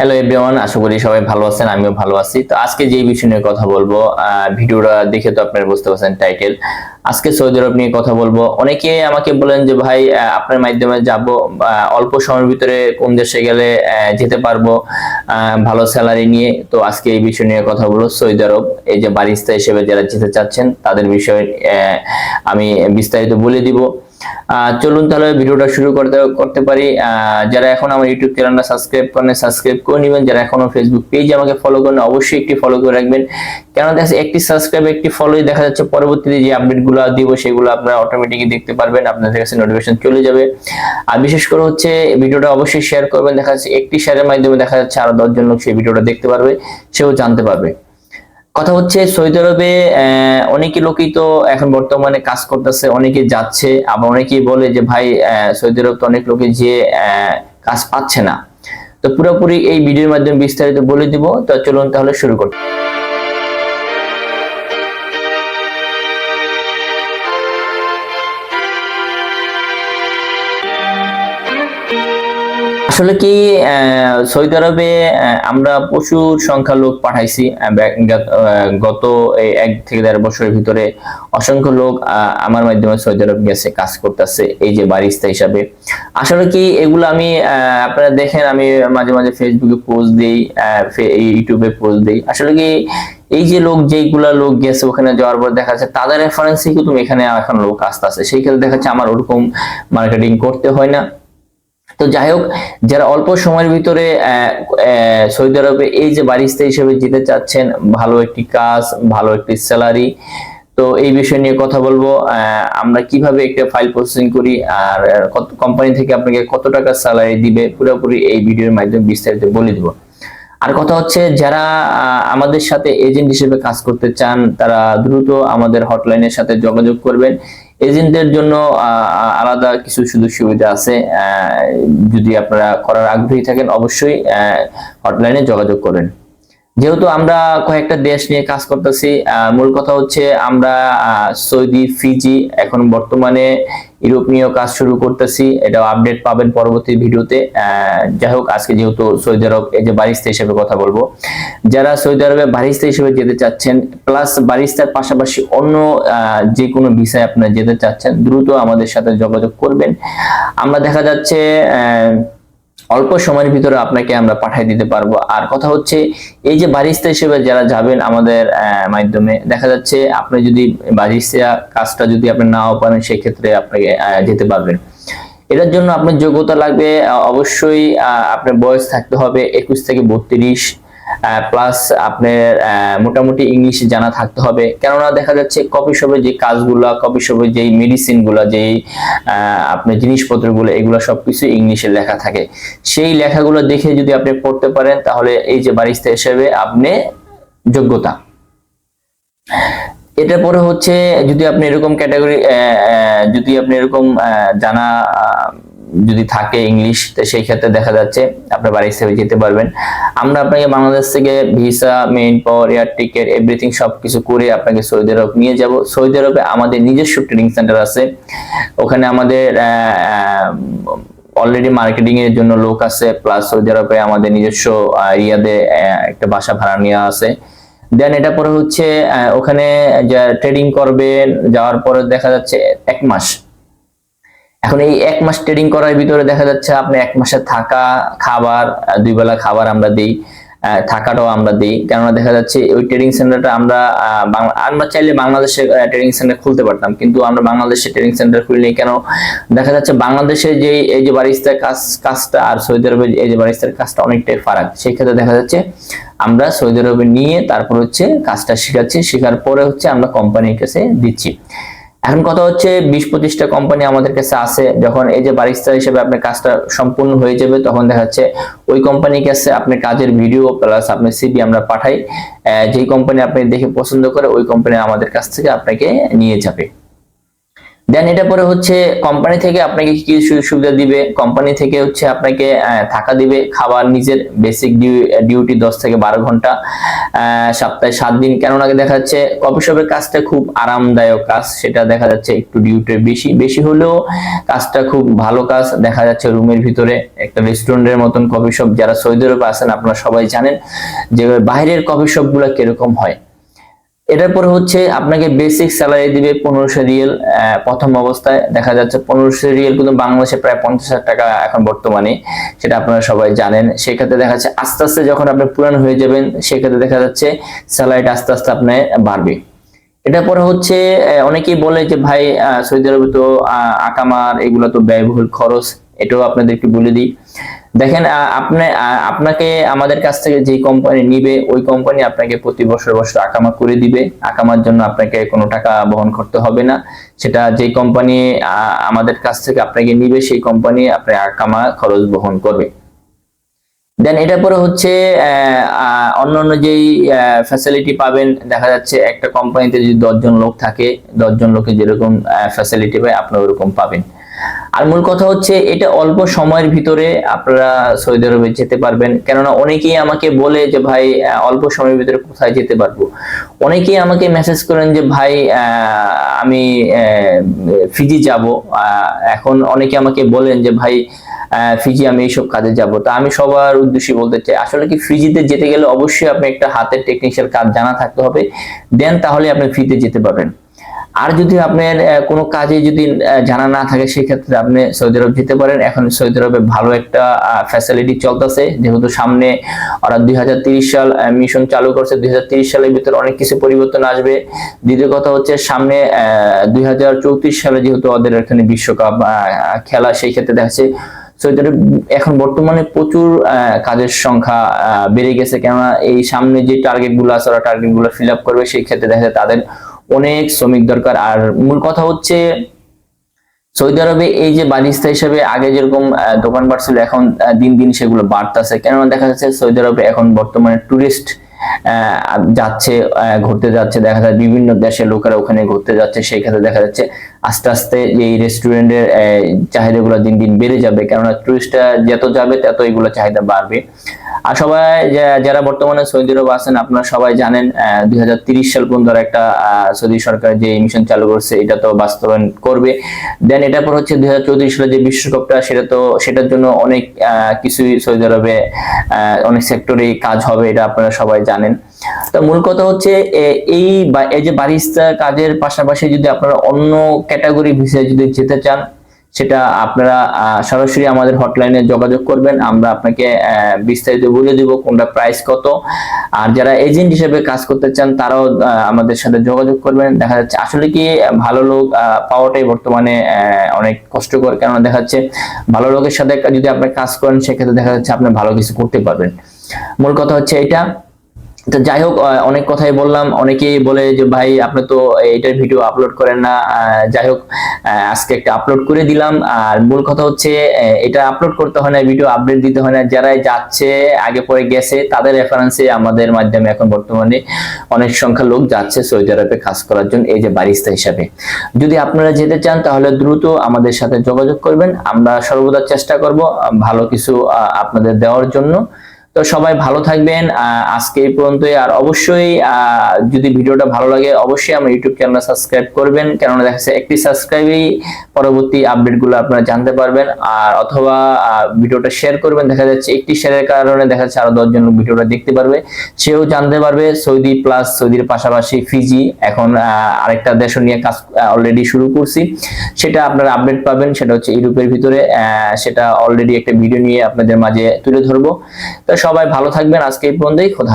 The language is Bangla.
হ্যালো এভরিওয়ান আশা করি সবাই ভালো আছেন, আমিও ভালো আছি। তো আজকে যে বিষয় নিয়ে কথা বলব ভিডিওটা দেখে তো আপনারা বুঝতে পারছেন টাইটেল আজকে সৌদি আরব নিয়ে কথা বলব। অনেকে আমাকে বলেন যে, ভাই আপনার মাধ্যমে যাব অল্প সময়ের ভিতরে কোন দেশে গেলে যেতে পারব ভালো স্যালারি নিয়ে। তো আজকে এই বিষয় নিয়ে কথা বলব সৌদি আরব। এই যে বারিস্তা হিসেবে যারা যেতে চাচ্ছেন, তাদের বিষয়ে আমি বিস্তারিত বলে দিব। চলুন তাহলে ভিডিওটা শুরু করতে করতে পারি। যারা এখন আমার ইউটিউব চ্যানেলটা সাবস্ক্রাইব করেন সাবস্ক্রাইব করে নেবেন। যারা এখনও ফেসবুক পেজ আমাকে ফলো করেন অবশ্যই একটি ফলো করে রাখবেন। কেন দেখা একটি সাবস্ক্রাইব একটি ফলোই দেখা যাচ্ছে পরবর্তীতে যে আপডেটগুলো দিব, সেগুলো আপনারা অটোমেটিকলি দেখতে পারবেন, আপনাদের কাছে নোটিফিকেশন চলে যাবে। আর বিশেষ করে হচ্ছে, ভিডিওটা অবশ্যই শেয়ার করবেন। দেখা যাচ্ছে, একটি শেয়ারের মাধ্যমে দেখা যাচ্ছে আরও দশজন লোক সেই ভিডিওটা দেখতে পারবে, সেও জানতে পারবে। কথা হচ্ছে সৌদি আরবে অনেকে লোকই তো এখন বর্তমানে কাজ করতেছে, অনেকে যাচ্ছে, আবার অনেকেই বলে যে, ভাই সৌদি আরব তো অনেক লোকে যে কাজ পাচ্ছে না। তো পুরোপুরি এই ভিডিওর মাধ্যমে বিস্তারিত বলে দিব, তো চলুন তাহলে শুরু করি। আসলে কি সৌদি আরবে আমরা প্রচুর সংখ্যা লোক পাঠাইছি গত- এক থেকে দেড় বছরের ভিতরে অসংখ্য লোক আমার মাধ্যমে সৌদি আরব গেছে, কাজ করতেছে, এই যে বারিস্তা হিসাবে। আসলে কি, এগুলো আমি আপনারা দেখেন, আমি মাঝে মাঝে ফেসবুকে পোস্ট দিই ইউটিউবে পোস্ট দিই। আসলে কি, এই যে লোক, যেইগুলা লোক গেছে ওখানে যাওয়ার পর দেখা যাচ্ছে, তাদের রেফারেন্সে কিন্তু এখানে এখন লোক আসতে আসতেছে। সেই ক্ষেত্রে দেখা যাচ্ছে আমার ওরকম মার্কেটিং করতে হয় না। তো যাই হোক যারা অল্প সময়ের ভিতরে সৌদি আরবে এই যে বারিস্তা হিসেবে যেতে চাচ্ছেন, ভালো একটি কাজ, ভালো একটি স্যালারি, তো এই বিষয় নিয়ে কথা বলব। আমরা কীভাবে একটা ফাইল প্রসেসিং করি, আর কোম্পানি থেকে আপনাকে কত টাকা স্যালারি দিবে, পুরোপুরি এই ভিডিওর মাধ্যমে বিস্তারিত বলে দিব। আর কথা হচ্ছে, যারা আমাদের সাথে এজেন্ট হিসেবে কাজ করতে চান, তারা দ্রুত আমাদের হটলাইনের সাথে যোগাযোগ করবেন। এজেন্টদের জন্য আলাদা কিছু সুযোগ সুবিধা আছে। যদি আপনারা করার আগ্রহী থাকেন, অবশ্যই হটলাইনে যোগাযোগ করেন যেহেতু আমরা কয়েকটা দেশ নিয়ে কাজ করতেছি মূল কথা হচ্ছে আমরা সৌদি, ফিজি, এখন বর্তমানে ইউরোপ নিয়েও কাজ শুরু করতেছি। এটা আপডেট পাবেন পরবর্তী ভিডিওতে। যাই হোক, আজকে যেহেতু সৌদি আরব, এই যে বারিস্তা হিসেবে কথা বলব। যারা সৌদি আরবে বারিস্তা হিসেবে যেতে চাচ্ছেন, প্লাস বারিস্তার পাশাপাশি অন্য যে কোনো ভিসায় আপনারা যেতে চাচ্ছেন, দ্রুত আমাদের সাথে যোগাযোগ করবেন। আমরা দেখা যাচ্ছে অল্প সময়ের ভিতরে আপনাকে আমরা পাঠিয়ে দিতে পারব। আর কথা হচ্ছে, এই যে বারিস্তা হিসেবে যারা যাবেন আমাদের মাধ্যমে, দেখা যাচ্ছে আপনি যদি বারিস্তা কাজটা যদি আপনি নাও পারেন, সেক্ষেত্রে আপনাকে যেতে পারবেন। এটার জন্য আপনার যোগ্যতা লাগবে অবশ্যই আপনার বয়স থাকতে হবে একুশ থেকে বত্রিশ। প্লাস আপনার মোটামুটি ইংলিশ জানা থাকতে হবে। কেননা দেখা যাচ্ছে কফি শপে যে কাজগুলা কফি শপে যেই মেডিসিনগুলা, যেই আপনার জিনিসপত্রগুলো, এগুলো সবকিছু ইংলিশে লেখা থাকে। সেই লেখাগুলো দেখে যদি আপনি পড়তে পারেন, তাহলে এই যে বারিস্তা হিসেবে আপনি যোগ্যতা। এটার পরে হচ্ছে, যদি আপনি এরকম ক্যাটাগরি যদি আপনি এরকম জানা যদি থাকে ইংলিশ তো সেই ক্ষেত্রে দেখা যাচ্ছে আপনার বাড়ি হিসেবে যেতে পারবেন। আমরা আপনাকে বাংলাদেশ থেকে visa manpower air ticket everything সবকিছু করে আপনাকে সৌদি আরব নিয়ে যাব। সৌদি আরবে আমাদের নিজস্ব ট্রেনিং সেন্টার আছে। ওখানে আমাদের অলরেডি মার্কেটিং এর জন্য লোক আছে। প্লাস সৌদি আরবে আমাদের নিজস্ব রিয়াদে একটা বাসা ভাড়া নেওয়া আছে। দেন এটা পরে হচ্ছে ওখানে যা ট্রেডিং করবেন, যাওয়ার পরে দেখা যাচ্ছে এক মাস। এখন এই এক মাস ট্রেডিং করার ভিতরে দেখা যাচ্ছে আপনি এক মাসে থাকা খাবার দুই বেলা খাবার আমরা দিই থাকাটাও আমরা দিই। কেননা দেখা যাচ্ছে ওই ট্রেডিং সেন্টারটা আমরা আমরা চাইলে বাংলাদেশে ট্রেডিং সেন্টার খুলতে পারতাম, কিন্তু আমরা বাংলাদেশে ট্রেডিং সেন্টার খুলি খুলিনি কেন? দেখা যাচ্ছে বাংলাদেশে যে এই যে বারিস্তার কাজ, কাজটা আর সৌদি আরবে এই যে বারিস্তার কাজটা অনেকটাই ফারাক। সেই ক্ষেত্রে দেখা যাচ্ছে আমরা সৌদি আরবে নিয়ে তারপর হচ্ছে কাজটা শেখাচ্ছি, শেখার পরে হচ্ছে আমরা কোম্পানির কাছে দিচ্ছি। এখন কথা হচ্ছে, বিশ পঁচিশটা কোম্পানি আমাদের কাছে আছে। যখন এই যে বারিস্তা হিসেবে আপনার কাজটা সম্পূর্ণ হয়ে যাবে, তখন দেখা যাচ্ছে ওই কোম্পানির কাছে আপনি কাজের ভিডিও প্লাস আপনার সিবি আমরা পাঠাই। যেই কোম্পানি আপনি দেখে পছন্দ করে, ওই কোম্পানি আমাদের কাছ থেকে আপনাকে নিয়ে যাবে। দেন এটা পরে হচ্ছে কোম্পানি থেকে আপনাকে কি সুযোগ সুবিধা দিবে? কোম্পানি থেকে হচ্ছে আপনাকে থাকা দিবে, খাবার, নিজের বেসিক ডিউটি দশ থেকে বারো ঘণ্টা সপ্তাহে সাত দিন। কেননা দেখা যাচ্ছে কফি শপের কাজটা খুব আরামদায়ক কাজ, সেটা দেখা যাচ্ছে একটু ডিউটি বেশি বেশি হলেও কাজটা খুব ভালো কাজ। দেখা যাচ্ছে রুমের ভিতরে একটা রেস্টুরেন্টের মতন কফি শপ যারা সৌদি আরবে আছেন আপনারা সবাই জানেন যে বাইরের কফি শপগুলো কীরকম হয়। এটার পরে হচ্ছে আপনাকে বেসিক স্যালারি দিবে পনেরোশো রিয়েল প্রথম অবস্থায়। দেখা যাচ্ছে পনেরোশো রিয়েল কিন্তু বাংলাদেশে প্রায় পঞ্চাশ হাজার টাকা এখন বর্তমানে, সেটা আপনারা সবাই জানেন। সেক্ষেত্রে দেখা যাচ্ছে আস্তে আস্তে যখন আপনি পুরান হয়ে যাবেন, সেক্ষেত্রে দেখা যাচ্ছে স্যালারিটা আস্তে আস্তে আপনার বাড়বে। এটা পরে হচ্ছে অনেকেই বলে যে, ভাই সৌদি আরবে তো আকামার এগুলো তো ব্যয়বহুল খরচ। এটাও আপনাদের একটু বলে দিই। দেখেন আপনি আপনাকে আমাদের কাছ থেকে যে কোম্পানি নিবে ওই কোম্পানি আপনাকে প্রতি বছর বছর আকামা করে দিবে। আকামার জন্য আপনাকে কোনো টাকা বহন করতে হবে না। সেটা যে কোম্পানি আমাদের কাছ থেকে আপনাকে নিবে সেই কোম্পানি আপনার আকামা খরচ বহন করবে। দেন এটা পরে হচ্ছে আহ, অন্যান্য যেই ফ্যাসিলিটি পাবেন দেখা যাচ্ছে একটা কোম্পানিতে যদি দশজন লোক থাকে দশজন লোকে যেরকম ফ্যাসিলিটি পায় আপনারা ওরকম পাবেন। আর মূল কথা হচ্ছে এটা অল্প সময়ের ভিতরে আপনারা সৌদি আরবে যেতে পারবেন। কেননা অনেকেই আমাকে বলে যে, ভাই অল্প সময়ের ভিতরে কোথায় যেতে পারব? অনেকেই আমাকে মেসেজ করেন যে, ভাই আমি ফিজি যাব। এখন অনেকে আমাকে বলেন যে, ভাই ফিজি আমি এইসব কাজে যাব। তা আমি সবার উদ্দেশ্যে বলতে চাই, আসলে কি ফিজিতে যেতে গেলে অবশ্যই আপনি একটা হাতের টেকনিশিয়াল কাজ জানা থাকতে হবে। দেন তাহলে আপনি ফ্রিতে যেতে পারবেন। আর যদি আপনার কোনো কাজে যদি জানা না থাকে, সেক্ষেত্রে আপনি সৌদি আরব যেতে পারেন। এখন সৌদি আরবে ভালো একটা ফ্যাসিলিটি চলতেছে। যেহেতু সামনে ওরা দুই সাল মিশন চালু করছে। দুই সালের ভিতরে অনেক কিছু পরিবর্তন আসবে। দ্বিতীয় কথা হচ্ছে সামনে দুই হাজার চৌত্রিশ সালে যেহেতু ওদের এখানে বিশ্বকাপ খেলা, সেই ক্ষেত্রে দেখা যাচ্ছে সৌদি আরব এখন বর্তমানে প্রচুর কাজের সংখ্যা বেড়ে গেছে। কেননা এই সামনে যে টার্গেটগুলো আছে, ওরা টার্গেটগুলো ফিল আপ করবে। সেই ক্ষেত্রে দেখা যায় তাদের অনেক শ্রমিক দরকার। আর মূল কথা হচ্ছে সৌদি আরবে এই যে বালিস্তা হিসেবে আগে যেরকম আহ, দোকানপাট ছিল এখন দিন দিন সেগুলো বাড়তেছে। কেননা দেখা যাচ্ছে সৌদি আরবে এখন বর্তমানে টুরিস্ট যাচ্ছে ঘুরতে যাচ্ছে। দেখা যায় বিভিন্ন দেশের লোকেরা ওখানে ঘুরতে যাচ্ছে। সেই ক্ষেত্রে দেখা যাচ্ছে আস্তে আস্তে এই রেস্টুরেন্টের চাহিদাগুলো দিন দিন বেড়ে যাবে। কেননা টুরিস্টরা যত যাবে তত এগুলো চাহিদা বাড়বে। আর সবাই যারা বর্তমানে সৌদি আরব আছেন, আপনারা সবাই জানেন দুই সাল পর্যন্ত একটা সৌদি সরকার যে মিশন চালু করছে, এটা তো বাস্তবায়ন করবে। দেন এটার পর হচ্ছে দুই হাজার চৌত্রিশ সালে যে বিশ্বকাপটা, সেটা তো, সেটার জন্য অনেক কিছুই সৌদি আরবে অনেক সেক্টরে কাজ হবে, এটা আপনারা সবাই জানেন। তো মূল কথা হচ্ছে এই এই যে বারিস্তা কাজের পাশাপাশি যদি আপনারা অন্য ক্যাটাগরি ভিসায় যদি যেতে চান সেটা আপনারা সরাসরি আমাদের হটলাইনে যোগাযোগ করবেন। আমরা আপনাকে বিস্তারিত বলে দিব কোনটা প্রাইস কত। আর যারা এজেন্ট হিসেবে কাজ করতে চান, তারাও আমাদের সাথে যোগাযোগ করবেন। দেখা যাচ্ছে, আসলে কি, ভালো লোক পাওয়াটাই বর্তমানে অনেক কষ্টকর। কেননা দেখা যাচ্ছে, ভালো লোকের সাথে যদি আপনি কাজ করেন, সেক্ষেত্রে দেখা যাচ্ছে আপনি ভালো কিছু করতে পারবেন। মূল কথা হচ্ছে এটা যাই হোক অনেক কথাই বললাম। অনেকেই বলে যে, ভাই, আপনি তো এইটার ভিডিও আপলোড করেন না। যাই হোক আজকে একটা আপলোড করে দিলাম। আর মূল কথা হচ্ছে এটা আপলোড করতে হয় না ভিডিও আপডেট দিতে হয় না। যারাই যাচ্ছে, আগে পরে গেছে, তাদের রেফারেন্সে আমাদের মাধ্যমে এখন বর্তমানে অনেক সংখ্যা লোক যাচ্ছে সৌদি আরবে কাজ করার জন্য, এই যে বারিস্তা হিসাবে। যদি আপনারা যেতে চান, তাহলে দ্রুত আমাদের সাথে যোগাযোগ করবেন। আমরা সর্বদা চেষ্টা করব, ভালো কিছু আপনাদের দেওয়ার জন্য। তো সবাই ভালো থাকবেন আজকে এই পর্যন্তই। আর অবশ্যই যদি ভিডিওটা ভালো লাগে, অবশ্যই আমার ইউটিউব চ্যানেল সাবস্ক্রাইব করবেন। কেননা দেখা যাচ্ছে একটি সাবস্ক্রাইবেই পরবর্তী আপডেটগুলো আপনারা জানতে পারবেন। আর অথবা ভিডিওটা শেয়ার করবেন। দেখা যাচ্ছে একটি শেয়ারের কারণে দেখা যাচ্ছে আরও দশজন লোক ভিডিওটা দেখতে পারবে। সেও জানতে পারবে, সৌদি প্লাস সৌদির পাশাপাশি ফিজি এখন আরেকটা দেশ নিয়ে কাজ অলরেডি শুরু করছি। সেটা আপনারা আপডেট পাবেন, সেটা হচ্ছে ইউরোপের ভিতরে। সেটা অলরেডি একটা ভিডিও নিয়ে আপনাদের মাঝে তুলে ধরবো। তো সবাই ভালো থাকবেন। আজকে এই পর্যন্তই খোদা